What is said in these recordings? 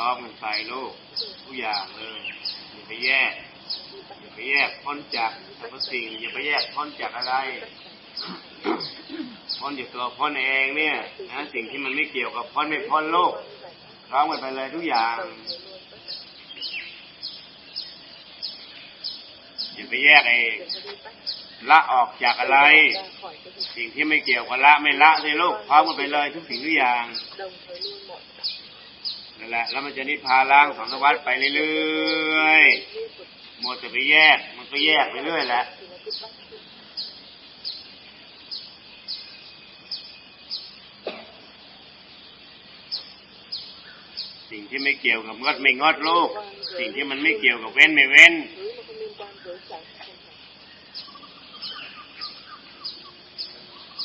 ร้อมกันไปลูกทุกอย่างเลยอย่าไปแยกอย่าไปแยกพ้นจากสรรพสิ่งอย่าไปแยกพ้นจากอะไรพ้นจากตัวพ้นเองเนี่ยนะสิ่งที่มันไม่เกี่ยวกับพ้นไม่พ้นโลกร้อมกันไปเลยทุกอย่างอย่าไปแยกไอ้ละออกจากอะไร สิ่งที่ไม่เกี่ยวกับละไม่ละในโลกพร้อมกันไปเลยทุกสิ่งทุกอย่าง นั่นแหละแล้วมันจะนิพพานล้างสังสารวัฏไปเรื่อยๆหมดจะไปแยก มันก็แยกไปเรื่อยแหละสิ่งที่ไม่เกี่ยวกับงดไม่งดโลก สิ่งที่มันไม่เกี่ยวกับเว้นไม่เว้น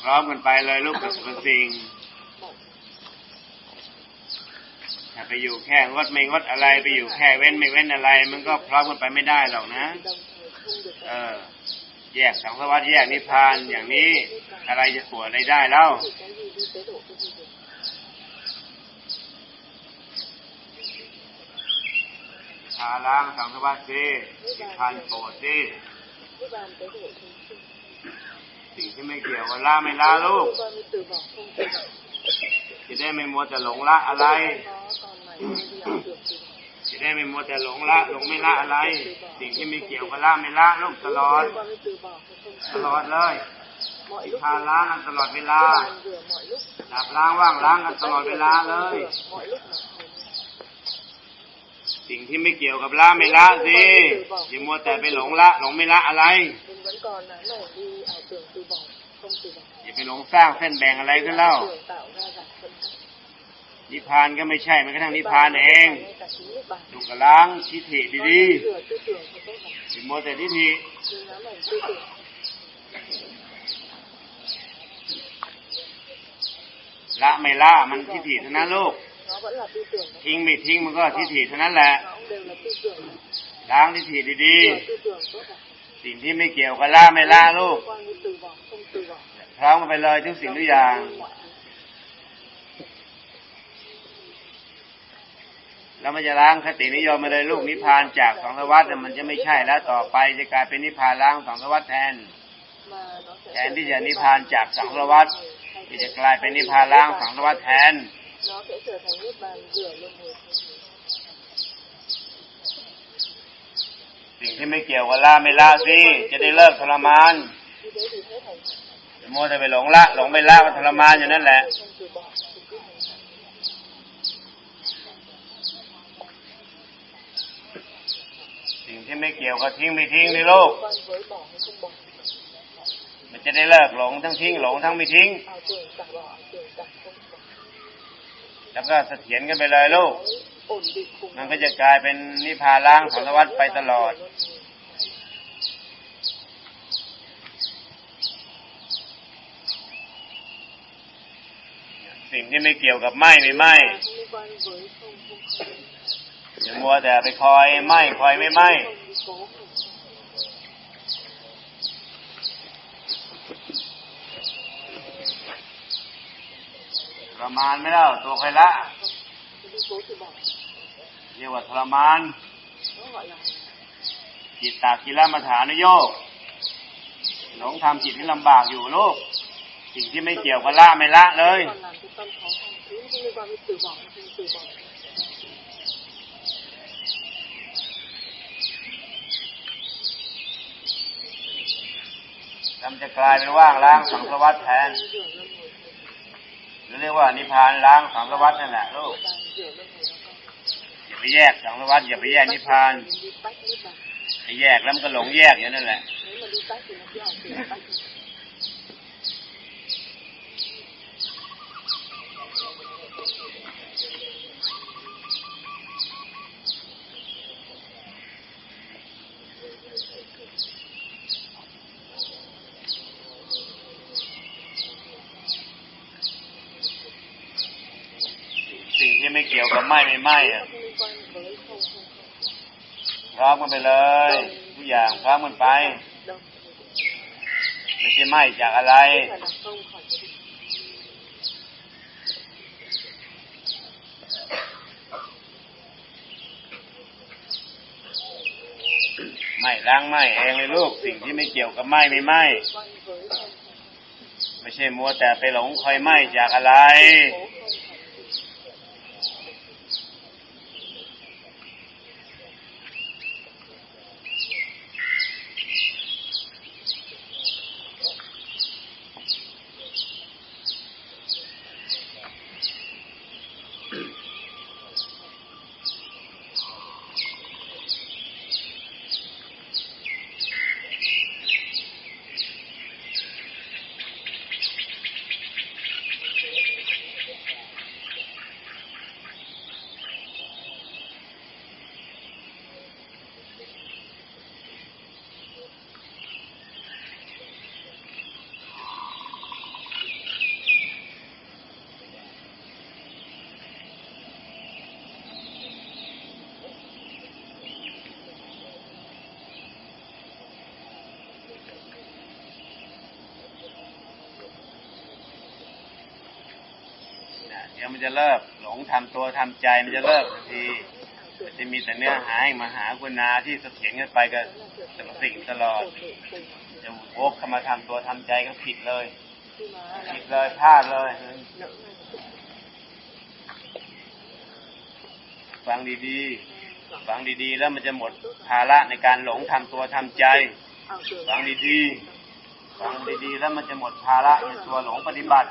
พร้อมกันไปเลยลูกกับสิ่งถ้า ไปอยู่แค่งดไม่งดอะไร ไปอยู่แค่เว้นไม่เว้นอะไร มันก็พร้อมกันไปไม่ได้หรอกนะ เออ แยกสังสารวัฏแยกนิพพานอย่างนี้ อะไรจะปวดอะไรได้เล่าชาล้างสังสารวัฏสินิพพานโปรดสิสิ่งที่ไม่เกี่ยวกับละไม่ละลูกจะได้ไม่มัวแต่หลงละอะไร จะได้ไม่มัวแต่หลงละหลงไม่ละอะไร สิ่งที่ไม่เกี่ยวกับละไม่ละลูกตลอด ตลอดเลยทาล้างกันตลอดเวลาดับล้างว่างล้างกันตลอดเวลาเลย สิ่งที่ไม่เกี่ยวกับละไม่ละสิอย่ามัวแต่ไปหลงละหลงไม่ละอะไรอย่าไปหลงสร้างเส้นแบ่งอะไรขึ้นเล่า นิพพานก็ไม่ใช่มันก็ทั้งนิพพานเองถูกกับล้างทิฏฐิ Con ดีๆอย่ามัวแต่ทิฏฐิละไม่ละมันทิฏฐิเท่านั้นลูกทิ้งไม่ทิ้งมันก็ทิฏฐิเท่านั้นแหละล้างทิฏฐิดีๆสิ่งที่ไม่เกี่ยวกับละไม่ละลูกพร้อมไปเลยทุกสิ่งทุกอย่าง แล้วมันจะล้างคตินิยมมาเลยลูกนิพพานจากสังสวัฏเนี่ยมันจะไม่ใช่แล้วต่อไปจะกลายเป็นนิพพานล้างสังสารวัฏแทนแทนที่จะนิพพานจากสังสวัฏที่จะกลายเป็นนิพพานล้างสังสารวัฏแทนสิ่งที่ไม่เกี่ยวกับละไม่ละสิจะได้เลิกทรมานจะมัวแต่ไปหลงละหลงไปละมันทรมานอยู่นั่นแหละ ที่ไม่เกี่ยวก็ทิ้งไม่ทิ้งในโลก มันจะได้เลิกหลงทั้งทิ้งหลงทั้งไม่ทิ้ง แล้วก็เสถียรกันไปเลยลูก มันก็จะกลายเป็นนิพพานล้างสังสารวัฏไปตลอดสิ่งที่ไม่เกี่ยวกับไหม้ไม่ไหม้อย่ามัวแต่ไปคอยไหม้คอยไม่ไหม้ ทรมานไม่เล่าตัวใครละเรียกว่าทรมานจิตตากิลมัฐานโยกหลงทำจิตให้ลำบากอยู่ลูกสิ่งที่ไม่เกี่ยวกับละไม่ละเลย มันจะกลายเป็นว่างล้างสังสารวัฏแทนหรือเรียกว่านิพพานล้างสังสารวัฏนั่นแหละลูกอย่าไปแยกสังสารวัฏอย่าไปแยกนิพพานไปแยกแล้วมันก็หลงแยกอย่างนั่นแหละ กี่ยวกับไหม้ไม่ไหม้อะพร้อมกันไปเลยทุกอย่างพร้อมกันไปไม่ใช่ไหม้จากอะไรไม่ล้างไม่เองเลยลูกสิ่งที่ไม่เกี่ยวกับไม่ไม่ไม่ไม่ใช่มัวแต่ไปหลงคอยไหม้จากอะไร ดี๋ยวมันจะเลิก หลงทำตัวทำใจมันจะเลิกทันที ảo tưởng จะมีแต่เนื้อหาให้มาหาคุณนาที่เสถียรกันไปก็แต่ละสิ่งตลอดจะวกเข้ามาทำตัวทำใจก็ผิดเลย ผิดเลยพลาดเลย ฟังดีๆ ฟังดีๆ แล้วมันจะหมดภาระในการหลงทำตัวทำใจ ฟังดีๆ ฟังดีๆ แล้วมันจะหมดภาระในตัวหลงปฏิบัติ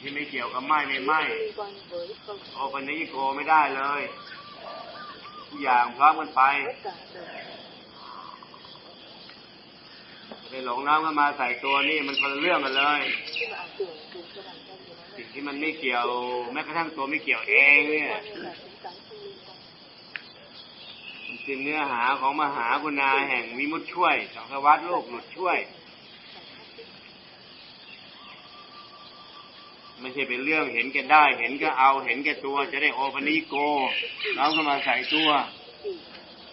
ที่ไม่เกี่ยวกับไม่ไม่ไม่ liên quan với không โอปันญิโกไม่ได้เลยทุกอย่างพร้อมกันไป tất cả đều ไปหลงน้ำก็มาใส่ตัวนี่มันคนละเรื่องกันเลย khi mà ảo tưởng đúng cho bản thân thì nó สิ่งที่มันไม่เกี่ยว แม้กระทั่งตัวไม่เกี่ยวเองเนี่ย quan như là chính cái không liên quan มันเป็นเนื้อหาของมหากุณาแห่งวิมุตติช่วยสังสวัตโลกหลุดช่วย ไม่ใช่เป็นเรื่องเห็นแก่ได้ เห็นก็เอา เห็นแก่ตัว จะได้โอปนิโกน้องก็มาใส่ตัว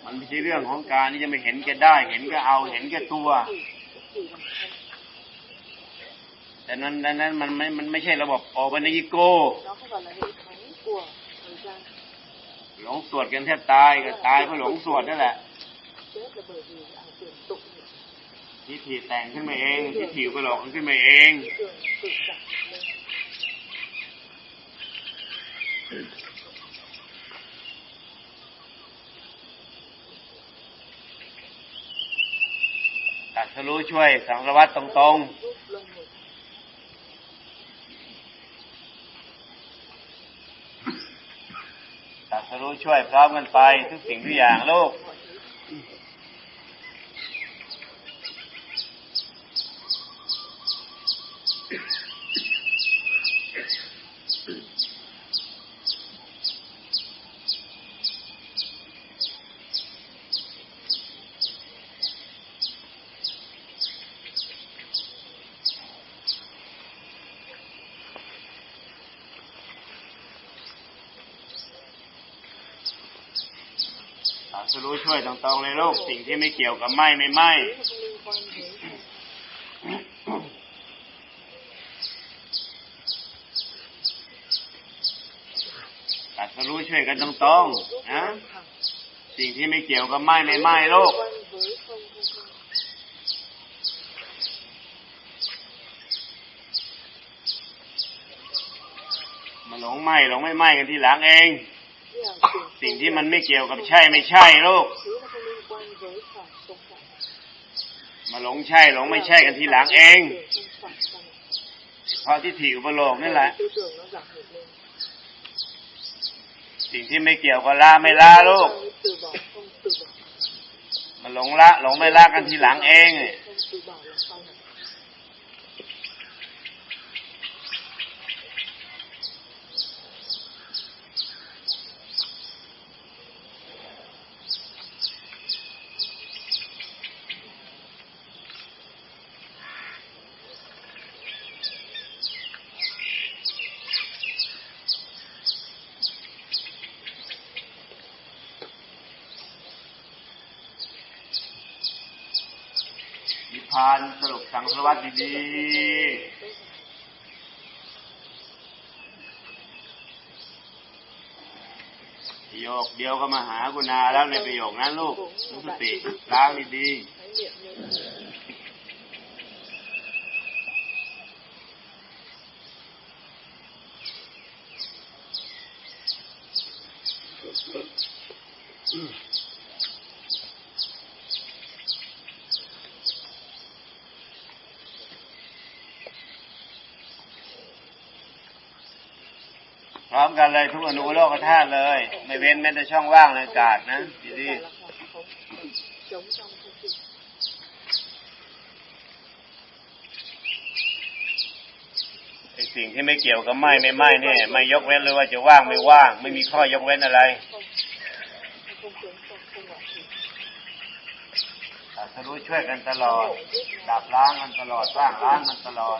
มันไม่ใช่เรื่องของการที่จะไม่เห็นแก่ได้ เห็นก็เอา เห็นแก่ตัว แต่นั้นดังนั้นมันไม่มันไม่ใช่ระบบโอปนิโกหลงสวดกันแทบตายก็ตายเพราะหลงสวดนั่นแหละทิฏฐิแต่งขึ้นมาเองทิฏฐิก็หลอกขึ้นมาเอง ตัดสรู้ช่วยสังสวัตตรงๆตัดสรู้ช่วยพร้อมกันไปทุกสิ่งทุกอย่างโลก mọi thứ ตัดส รู้ช่วยตรงๆเลยโลกสิ่งที่ไม่เกี่ยวกับไม่ไม่ไม่ตัดสรู้ช่วยกันตรงๆนะสิ่งที่ไม่เกี่ยวกับไม่ไม่ไม่โลกมาหลงไหมหลงไม่ไหมกันทีหลังเอง สิ่งที่มันไม่เกี่ยวกับใช่ไม่ใช่โลกมาหลงใช่หลงไม่ใช่กันทีหลังเอง เพราะที่ถิอุปโลกนั่นแหละ สิ่งที่ไม่เกี่ยวกับละไม่ละโลกมาหลงละหลงไม่ละกันทีหลังเอง พานสรุปสังสารวัตดีๆประโยคเดียวก็มาหากุณาแล้วในประโยคนั้นลูกรู้สติล้างดี khái niệm như ๆพ ร้อมกันเลยทุกอนุโลกธาตุเลย ไม่เว้นแม้แต่ช่องว่างในอากาศนะดี gọi là khoảng không chống trong không khí ๆไอสิ่งที่ไม่เกี่ยวกับไหม้ไม่ไหม้เนี่ยไม่ยกเว้นเลยว่าจะว่างไม่ว่าง ไม่มีข้อยกเว้นอะไร không không chống trong không ngoại trừ ตรัสรู้ช่วยกันตลอด ดับล้างกันตลอดว่างล้างกันตลอด